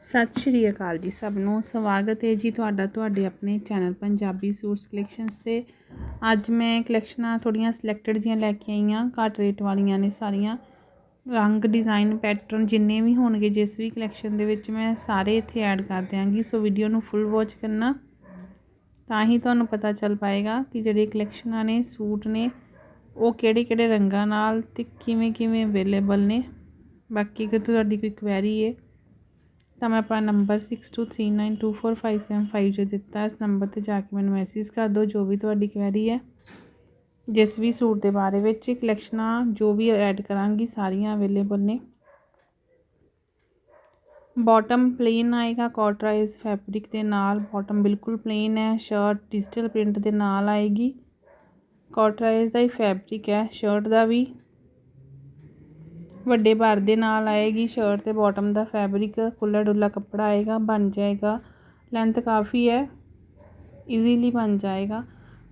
ਸਤਿ ਸ਼੍ਰੀ ਅਕਾਲ ਜੀ ਸਭ ਨੂੰ। ਸਵਾਗਤ ਹੈ ਜੀ ਤੁਹਾਡਾ ਤੁਹਾਡੇ ਆਪਣੇ ਚੈਨਲ ਪੰਜਾਬੀ ਸੂਟਸ ਕਲੈਕਸ਼ਨਸ ਤੇ। ਅੱਜ ਮੈਂ ਕਲੈਕਸ਼ਨਾਂ ਥੋੜੀਆਂ ਸਿਲੈਕਟਡ ਜੀਆਂ ਲੈ ਕੇ ਆਈ ਹਾਂ। ਘੱਟ ਰੇਟ ਵਾਲੀਆਂ ਨੇ ਸਾਰੀਆਂ। ਰੰਗ ਡਿਜ਼ਾਈਨ ਪੈਟਰਨ ਜਿੰਨੇ ਵੀ ਹੋਣਗੇ, ਜਿਸ ਵੀ ਕਲੈਕਸ਼ਨ ਦੇ ਵਿੱਚ ਮੈਂ ਸਾਰੇ ਇੱਥੇ ਐਡ ਕਰ ਦਿਆਂਗੀ। ਸੋ ਵੀਡੀਓ ਨੂੰ ਫੁੱਲ ਵਾਚ ਕਰਨਾ। ਤਾਂ ਹੀ ਤੁਹਾਨੂੰ ਪਤਾ ਚੱਲ ਪਾਏਗਾ ਕਿ ਜਿਹੜੇ ਕਲੈਕਸ਼ਨਾਂ ਨੇ, ਸੂਟ ਨੇ, ਉਹ ਕਿਹੜੇ ਕਿਹੜੇ ਰੰਗਾਂ ਨਾਲ ਤੇ ਕਿਵੇਂ ਕਿਵੇਂ ਅਵੇਲੇਬਲ ਨੇ। ਬਾਕੀ ਅਗਰ ਤੁਹਾਡੀ ਕੋਈ ਕੁਐਰੀ ਹੈ ਤਾਂ ਮੈਂ ਆਪਣਾ ਨੰਬਰ 6239245750 ਜੋ ਦਿੱਤਾ, ਇਸ ਨੰਬਰ ਤੇ ਜਾ ਕੇ ਮੈਨੂੰ ਮੈਸੇਜ ਕਰ ਦਿਓ, ਜੋ ਵੀ ਤੁਹਾਡੀ ਕੁਐਰੀ ਹੈ। ਜਿਸ ਵੀ ਸੂਟ ਦੇ ਬਾਰੇ ਵਿੱਚ ਕਲੈਕਸ਼ਨਾਂ ਜੋ ਵੀ ਐਡ ਕਰਾਂਗੀ, ਸਾਰੀਆਂ ਅਵੇਲੇਬਲ ਨੇ। ਬਾਟਮ ਪਲੇਨ ਆਏਗਾ ਕਾਟਰਾਈਜ਼ ਫੈਬਰਿਕ ਦੇ ਨਾਲ ਬਾਟਮ ਬਿਲਕੁਲ ਪਲੇਨ ਹੈ ਸ਼ਰਟ ਡਿਜੀਟਲ ਪ੍ਰਿੰਟ ਦੇ ਨਾਲ ਆਏਗੀ। ਕਾਟਰਾਈਜ਼ ਦਾ ਹੀ ਫੈਬਰਿਕ ਹੈ ਸ਼ਰਟ ਦਾ ਵੀ। ਵੱਡੇ ਬਾਰ ਦੇ ਨਾਲ ਆਏਗੀ ਸ਼ਰਟ ਅਤੇ ਬਾਟਮ ਦਾ ਫੈਬਰਿਕ ਖੁੱਲ੍ਹਾ ਡੁੱਲਾ ਕੱਪੜਾ ਆਏਗਾ, ਬਣ ਜਾਏਗਾ। ਲੈਂਥ ਕਾਫੀ ਹੈ ਈਜ਼ੀਲੀ ਬਣ ਜਾਏਗਾ।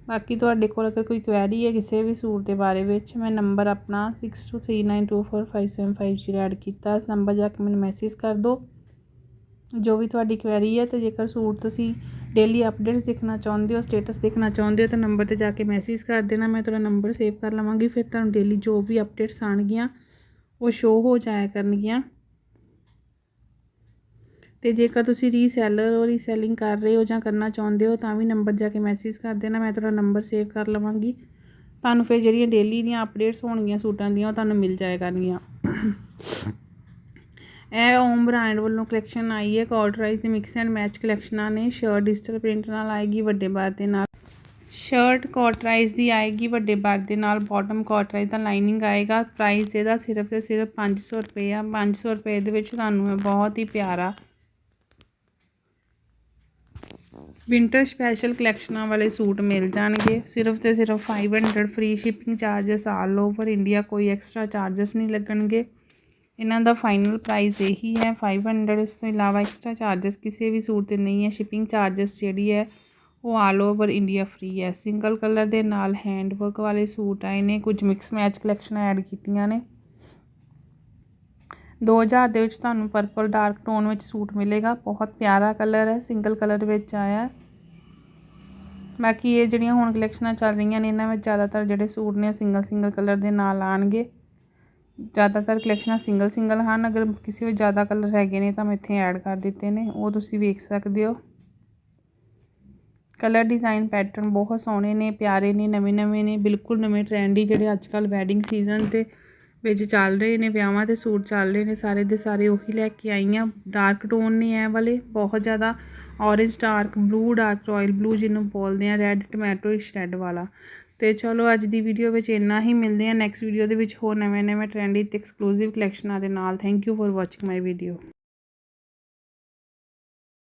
ਬਾਕੀ ਤੁਹਾਡੇ ਕੋਲ ਅਗਰ ਕੋਈ ਕੁਐਰੀ ਹੈ ਕਿਸੇ ਵੀ ਸੂਟ ਦੇ ਬਾਰੇ ਵਿੱਚ, ਮੈਂ ਨੰਬਰ ਆਪਣਾ 6239245750 ਐਡ ਕੀਤਾ। ਇਸ ਨੰਬਰ ਜਾ ਕੇ ਮੈਨੂੰ ਮੈਸੇਜ ਕਰ ਦਿਓ। ਜੋ ਵੀ ਤੁਹਾਡੀ ਕੁਐਰੀ ਹੈ ਤੇ ਜੇਕਰ ਸੂਟ ਤੁਸੀਂ ਡੇਲੀ ਅਪਡੇਟਸ ਦੇਖਣਾ ਚਾਹੁੰਦੇ ਹੋ ਸਟੇਟਸ ਦੇਖਣਾ ਚਾਹੁੰਦੇ ਹੋ, ਤਾਂ ਨੰਬਰ ਤੇ ਜਾ ਕੇ ਮੈਸੇਜ ਕਰ ਦੇਣਾ। ਮੈਂ ਤੁਹਾਡਾ ਨੰਬਰ ਸੇਵ ਕਰ ਲਵਾਂਗੀ, ਫਿਰ ਤੁਹਾਨੂੰ ਡੇਲੀ ਜੋ ਵੀ ਅਪਡੇਟਸ ਆਣਗੀਆਂ ਉਹ ਸ਼ੋ ਹੋ ਜਾਇਆ ਕਰਨਗੀਆਂ। ਤੇ ਜੇਕਰ ਤੁਸੀਂ ਰੀਸੈਲਰ ਔਰ ਰੀਸੈਲਿੰਗ ਕਰ ਰਹੇ ਹੋ ਜਾਂ ਕਰਨਾ ਚਾਹੁੰਦੇ ਹੋ, ਤਾਂ ਵੀ ਨੰਬਰ ਜਾ ਕੇ ਮੈਸੇਜ ਕਰ ਦੇਣਾ, ਮੈਂ ਤੁਹਾਡਾ ਨੰਬਰ ਸੇਵ ਕਰ ਲਵਾਂਗੀ। ਤੁਹਾਨੂੰ ਫਿਰ ਜਿਹੜੀਆਂ ਡੇਲੀ ਦੀਆਂ ਅਪਡੇਟਸ ਹੋਣਗੀਆਂ ਸੂਟਾਂ ਦੀਆਂ, ਉਹ ਤੁਹਾਨੂੰ ਮਿਲ ਜਾਇਆ ਕਰਨਗੀਆਂ। ਇਹ ਓਮ ਬ੍ਰਾਂਡ ਵੱਲੋਂ ਕਲੈਕਸ਼ਨ ਆਈ ਹੈ ਕਾਰਡਰਾਈਜ਼ ਤੇ ਮਿਕਸ ਐਂਡ ਮੈਚ ਕਲੈਕਸ਼ਨਾਂ ਨੇ ਸ਼ਰਟ ਡਿਜੀਟਲ ਪ੍ਰਿੰਟ ਨਾਲ ਆਏਗੀ, ਵੱਡੇ ਬਾਰ ਦੇ ਨਾਲ। शर्ट कॉटराइज की आएगी व्डे बैग के नाल बॉटम कॉटराइज का लाइनिंग आएगा। प्राइस यदा सिर्फ़ से सिर्फ़ पाँच सौ रुपए आ। पाँच सौ रुपये के बहुत ही प्यारा। विंटर स्पैशल कलैक्शन वाले सूट मिल जाएँगे सिर्फ़ तो सिर्फ़ five hundred free shipping charges all over India कोई एक्सट्रा चार्जस नहीं लगन गए इन्हों का फाइनल प्राइस यही है। फाइव हंड्रड इस तो इलावा एक्सट्रा चार्जस किसी भी सूट से नहीं है। शिपिंग चार्जस जी है ਉਹ ਆਲ ਓਵਰ ਇੰਡੀਆ ਫ੍ਰੀ ਹੈ। ਸਿੰਗਲ ਕਲਰ ਦੇ ਨਾਲ ਹੈਂਡ ਵਰਕ ਵਾਲੇ ਸੂਟ ਆਏ ਨੇ, ਕੁਝ ਮਿਕਸ ਮੈਚ ਕਲੈਕਸ਼ਨ ਐਡ ਕੀਤੀਆਂ ਨੇ। 2000 ਦੇ ਵਿੱਚ ਤੁਹਾਨੂੰ ਪਰਪਲ ਡਾਰਕ ਟੋਨ ਵਿੱਚ ਸੂਟ ਮਿਲੇਗਾ। ਬਹੁਤ ਪਿਆਰਾ ਕਲਰ ਹੈ ਸਿੰਗਲ ਕਲਰ ਵਿੱਚ ਆਇਆ। ਬਾਕੀ ਇਹ ਜਿਹੜੀਆਂ ਹੁਣ ਕਲੈਕਸ਼ਨਾਂ ਚੱਲ ਰਹੀਆਂ ਨੇ, ਇਹਨਾਂ ਵਿੱਚ ਜ਼ਿਆਦਾਤਰ ਜਿਹੜੇ ਸੂਟ ਨੇ ਸਿੰਗਲ ਸਿੰਗਲ ਕਲਰ ਦੇ ਨਾਲ ਆਣਗੇ ਜ਼ਿਆਦਾਤਰ ਕਲੈਕਸ਼ਨਾਂ ਸਿੰਗਲ ਸਿੰਗਲ ਹਨ। ਅਗਰ ਕਿਸੇ ਵਿੱਚ ਜ਼ਿਆਦਾ ਕਲਰ ਹੈਗੇ ਨੇ, ਤਾਂ ਮੈਂ ਇੱਥੇ ਐਡ ਕਰ ਦਿੱਤੇ ਨੇ। ਉਹ ਤੁਸੀਂ ਵੇਖ ਸਕਦੇ ਹੋ। ਕਲਰ ਡਿਜ਼ਾਈਨ ਪੈਟਰਨ ਬਹੁਤ ਸੋਹਣੇ ਨੇ, ਪਿਆਰੇ ਨੇ, ਨਵੇਂ ਨਵੇਂ ਨੇ, ਬਿਲਕੁਲ ਨਵੇਂ ਟ੍ਰੈਂਡੀ ਜਿਹੜੇ ਅੱਜ ਕੱਲ ਵੈਡਿੰਗ ਸੀਜ਼ਨ ਤੇ ਵਿੱਚ ਚੱਲ ਰਹੇ ਨੇ, ਵਿਆਹਾਂ ਤੇ ਸੂਟ ਚੱਲ ਰਹੇ ਨੇ, ਸਾਰੇ ਦੇ ਸਾਰੇ ਉਹੀ ਲੈ ਕੇ ਆਈ ਆ ਡਾਰਕ ਟੋਨ ਨੇ ਇਹ ਵਾਲੇ, ਬਹੁਤ ਜ਼ਿਆਦਾ orange dark blue dark royal blue ਜਿਹਨੂੰ ਬੋਲਦੇ ਆ ਰੈੱਡ ਟੋਮੈਟੋ ਰੈੱਡ ਵਾਲਾ। ਤੇ ਚਲੋ ਅੱਜ ਦੀ ਵੀਡੀਓ ਵਿੱਚ ਇੰਨਾ ਹੀ, ਮਿਲਦੇ ਆ ਨੈਕਸਟ ਵੀਡੀਓ ਦੇ ਵਿੱਚ ਹੋਰ ਨਵੇਂ ਨਵੇਂ ਟ੍ਰੈਂਡੀ ਤੇ ਐਕਸਕਲੂਸਿਵ ਕਲੈਕਸ਼ਨਾਂ ਦੇ ਨਾਲ। Thank you for watching my video